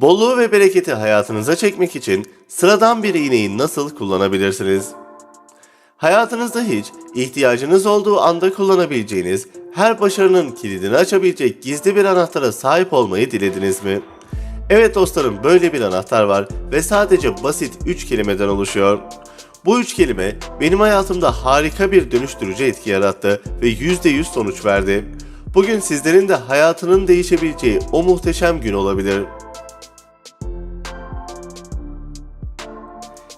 Bolluğu ve bereketi hayatınıza çekmek için sıradan bir iğneyi nasıl kullanabilirsiniz? Hayatınızda hiç ihtiyacınız olduğu anda kullanabileceğiniz, her başarının kilidini açabilecek gizli bir anahtara sahip olmayı dilediniz mi? Evet dostlarım böyle bir anahtar var ve sadece basit 3 kelimeden oluşuyor. Bu üç kelime benim hayatımda harika bir dönüştürücü etki yarattı ve %100 sonuç verdi. Bugün sizlerin de hayatının değişebileceği o muhteşem gün olabilir.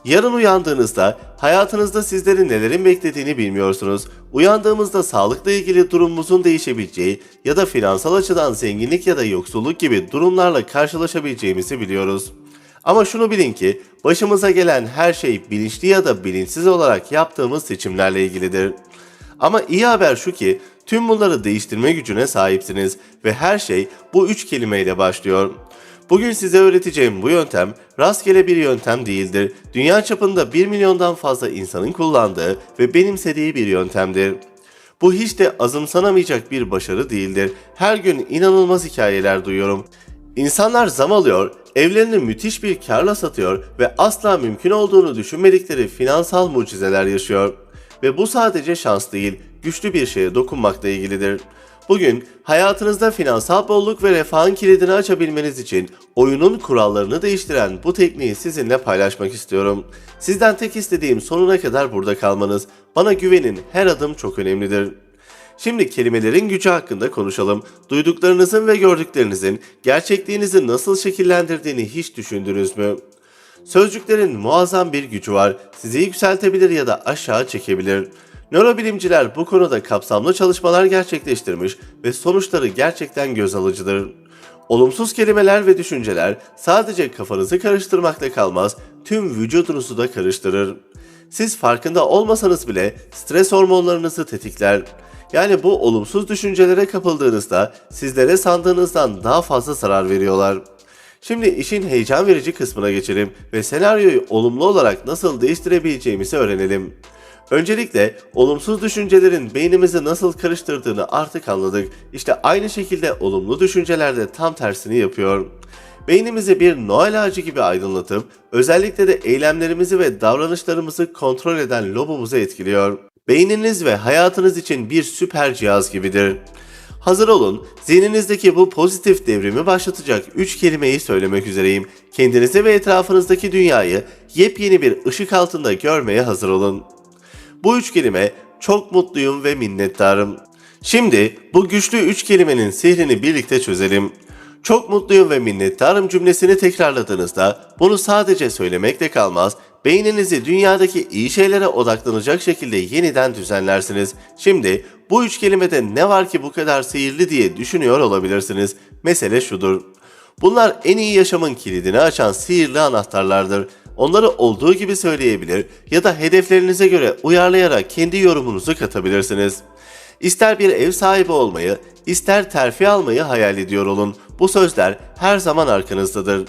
Yarın uyandığınızda hayatınızda sizleri nelerin beklediğini bilmiyorsunuz. Uyandığımızda sağlıkla ilgili durumumuzun değişebileceği ya da finansal açıdan zenginlik ya da yoksulluk gibi durumlarla karşılaşabileceğimizi biliyoruz. Ama şunu bilin ki başımıza gelen her şey bilinçli ya da bilinçsiz olarak yaptığımız seçimlerle ilgilidir. Ama iyi haber şu ki tüm bunları değiştirme gücüne sahipsiniz ve her şey bu üç kelimeyle başlıyor. Bugün size öğreteceğim bu yöntem rastgele bir yöntem değildir. Dünya çapında 1 milyondan fazla insanın kullandığı ve benimsediği bir yöntemdir. Bu hiç de azımsanamayacak bir başarı değildir. Her gün inanılmaz hikayeler duyuyorum. İnsanlar zam alıyor, evlerini müthiş bir karla satıyor ve asla mümkün olduğunu düşünmedikleri finansal mucizeler yaşıyor. Ve bu sadece şans değil, güçlü bir şeye dokunmakla ilgilidir. Bugün hayatınızda finansal bolluk ve refahın kilidini açabilmeniz için oyunun kurallarını değiştiren bu tekniği sizinle paylaşmak istiyorum. Sizden tek istediğim sonuna kadar burada kalmanız. Bana güvenin, her adım çok önemlidir. Şimdi kelimelerin gücü hakkında konuşalım. Duyduklarınızın ve gördüklerinizin gerçekliğinizi nasıl şekillendirdiğini hiç düşündünüz mü? Sözcüklerin muazzam bir gücü var. Sizi yükseltebilir ya da aşağı çekebilir. Nörobilimciler bu konuda kapsamlı çalışmalar gerçekleştirmiş ve sonuçları gerçekten göz alıcıdır. Olumsuz kelimeler ve düşünceler sadece kafanızı karıştırmakla kalmaz, tüm vücudunuzu da karıştırır. Siz farkında olmasanız bile stres hormonlarınızı tetikler. Yani bu olumsuz düşüncelere kapıldığınızda sizlere sandığınızdan daha fazla zarar veriyorlar. Şimdi işin heyecan verici kısmına geçelim ve senaryoyu olumlu olarak nasıl değiştirebileceğimizi öğrenelim. Öncelikle olumsuz düşüncelerin beynimizi nasıl karıştırdığını artık anladık. İşte aynı şekilde olumlu düşünceler de tam tersini yapıyor. Beynimizi bir Noel ağacı gibi aydınlatıp özellikle de eylemlerimizi ve davranışlarımızı kontrol eden lobumuzu etkiliyor. Beyniniz ve hayatınız için bir süper cihaz gibidir. Hazır olun, zihninizdeki bu pozitif devrimi başlatacak 3 kelimeyi söylemek üzereyim. Kendinizi ve etrafınızdaki dünyayı yepyeni bir ışık altında görmeye hazır olun. Bu üç kelime çok mutluyum ve minnettarım. Şimdi bu güçlü üç kelimenin sihrini birlikte çözelim. Çok mutluyum ve minnettarım cümlesini tekrarladığınızda bunu sadece söylemekle kalmaz, beyninizi dünyadaki iyi şeylere odaklanacak şekilde yeniden düzenlersiniz. Şimdi bu üç kelimede ne var ki bu kadar sihirli diye düşünüyor olabilirsiniz. Mesele şudur. Bunlar en iyi yaşamın kilidini açan sihirli anahtarlardır. Onları olduğu gibi söyleyebilir ya da hedeflerinize göre uyarlayarak kendi yorumunuzu katabilirsiniz. İster bir ev sahibi olmayı, ister terfi almayı hayal ediyor olun. Bu sözler her zaman arkanızdadır.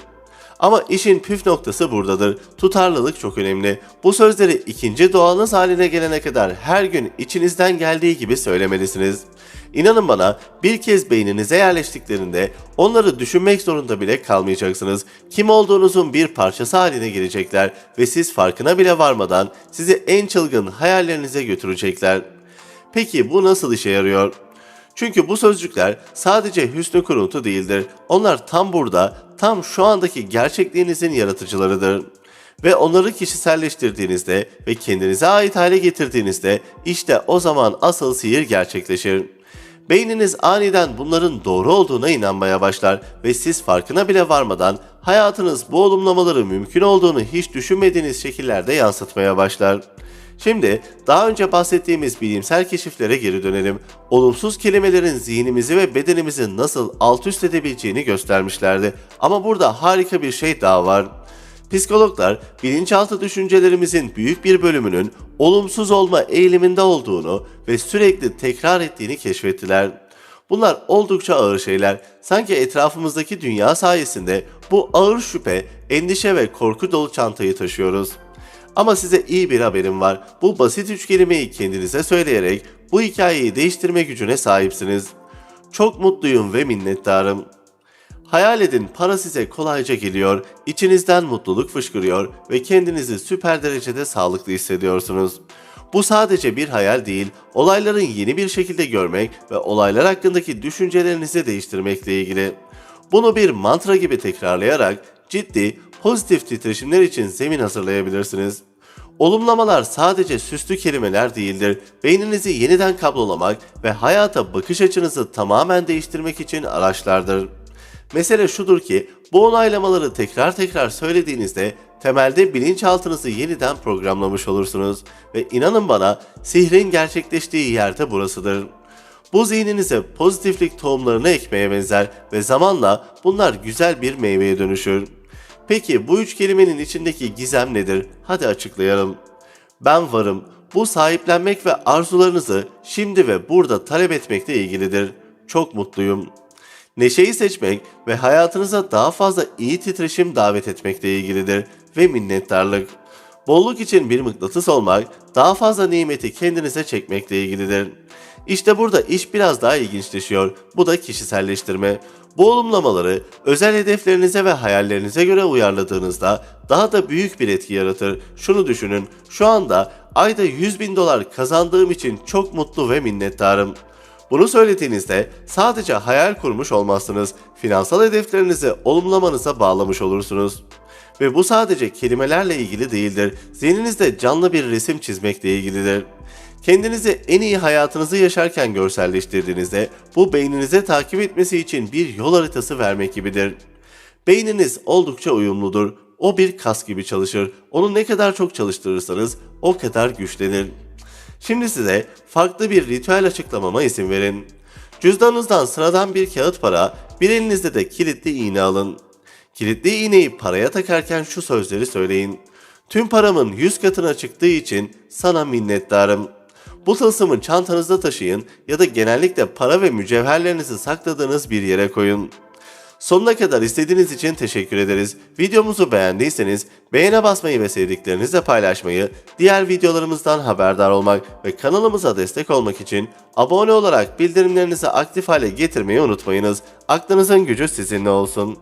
Ama işin püf noktası buradadır. Tutarlılık çok önemli. Bu sözleri ikinci doğanız haline gelene kadar her gün içinizden geldiği gibi söylemelisiniz. İnanın bana bir kez beyninize yerleştiklerinde onları düşünmek zorunda bile kalmayacaksınız. Kim olduğunuzun bir parçası haline gelecekler ve siz farkına bile varmadan sizi en çılgın hayallerinize götürecekler. Peki bu nasıl işe yarıyor? Çünkü bu sözcükler sadece hüsnü kuruntu değildir. Onlar tam burada, tam şu andaki gerçekliğinizin yaratıcılarıdır. Ve onları kişiselleştirdiğinizde ve kendinize ait hale getirdiğinizde işte o zaman asıl sihir gerçekleşir. Beyniniz aniden bunların doğru olduğuna inanmaya başlar ve siz farkına bile varmadan hayatınız bu olumlamaları mümkün olduğunu hiç düşünmediğiniz şekillerde yansıtmaya başlar. Şimdi daha önce bahsettiğimiz bilimsel keşiflere geri dönelim. Olumsuz kelimelerin zihnimizi ve bedenimizi nasıl alt üst edebileceğini göstermişlerdi. Ama burada harika bir şey daha var. Psikologlar bilinçaltı düşüncelerimizin büyük bir bölümünün olumsuz olma eğiliminde olduğunu ve sürekli tekrar ettiğini keşfettiler. Bunlar oldukça ağır şeyler. Sanki etrafımızdaki dünya sayesinde bu ağır şüphe, endişe ve korku dolu çantayı taşıyoruz. Ama size iyi bir haberim var. Bu basit üç kelimeyi kendinize söyleyerek bu hikayeyi değiştirme gücüne sahipsiniz. Çok mutluyum ve minnettarım. Hayal edin para size kolayca geliyor, içinizden mutluluk fışkırıyor ve kendinizi süper derecede sağlıklı hissediyorsunuz. Bu sadece bir hayal değil, olayların yeni bir şekilde görmek ve olaylar hakkındaki düşüncelerinizi değiştirmekle ilgili. Bunu bir mantra gibi tekrarlayarak ciddi, pozitif titreşimler için zemin hazırlayabilirsiniz. Olumlamalar sadece süslü kelimeler değildir. Beyninizi yeniden kablolamak ve hayata bakış açınızı tamamen değiştirmek için araçlardır. Mesele şudur ki bu onaylamaları tekrar tekrar söylediğinizde temelde bilinçaltınızı yeniden programlamış olursunuz ve inanın bana sihrin gerçekleştiği yerde burasıdır. Bu zihninize pozitiflik tohumlarını ekmeye benzer ve zamanla bunlar güzel bir meyveye dönüşür. Peki bu üç kelimenin içindeki gizem nedir? Hadi açıklayalım. Ben varım. Bu sahiplenmek ve arzularınızı şimdi ve burada talep etmekle ilgilidir. Çok mutluyum. Neşeyi seçmek ve hayatınıza daha fazla iyi titreşim davet etmekle ilgilidir ve minnettarlık. Bolluk için bir mıknatıs olmak, daha fazla nimeti kendinize çekmekle ilgilidir. İşte burada iş biraz daha ilginçleşiyor. Bu da kişiselleştirme. Bu olumlamaları özel hedeflerinize ve hayallerinize göre uyarladığınızda daha da büyük bir etki yaratır. Şunu düşünün, şu anda ayda 100 bin dolar kazandığım için çok mutlu ve minnettarım. Bunu söylediğinizde sadece hayal kurmuş olmazsınız, finansal hedeflerinizi olumlamanıza bağlamış olursunuz. Ve bu sadece kelimelerle ilgili değildir, zihninizde canlı bir resim çizmekle ilgilidir. Kendinizi en iyi hayatınızı yaşarken görselleştirdiğinizde bu beyninize takip etmesi için bir yol haritası vermek gibidir. Beyniniz oldukça uyumludur. O bir kas gibi çalışır. Onu ne kadar çok çalıştırırsanız o kadar güçlenir. Şimdi size farklı bir ritüel açıklamama izin verin. Cüzdanınızdan sıradan bir kağıt para, bir elinizde de kilitli iğne alın. Kilitli iğneyi paraya takarken şu sözleri söyleyin. Tüm paramın 100 katına çıktığı için sana minnettarım. Bu tılsımı çantanızda taşıyın ya da genellikle para ve mücevherlerinizi sakladığınız bir yere koyun. Sonuna kadar izlediğiniz için teşekkür ederiz. Videomuzu beğendiyseniz beğene basmayı ve sevdiklerinizle paylaşmayı, diğer videolarımızdan haberdar olmak ve kanalımıza destek olmak için abone olarak bildirimlerinizi aktif hale getirmeyi unutmayınız. Aklınızın gücü sizinle olsun.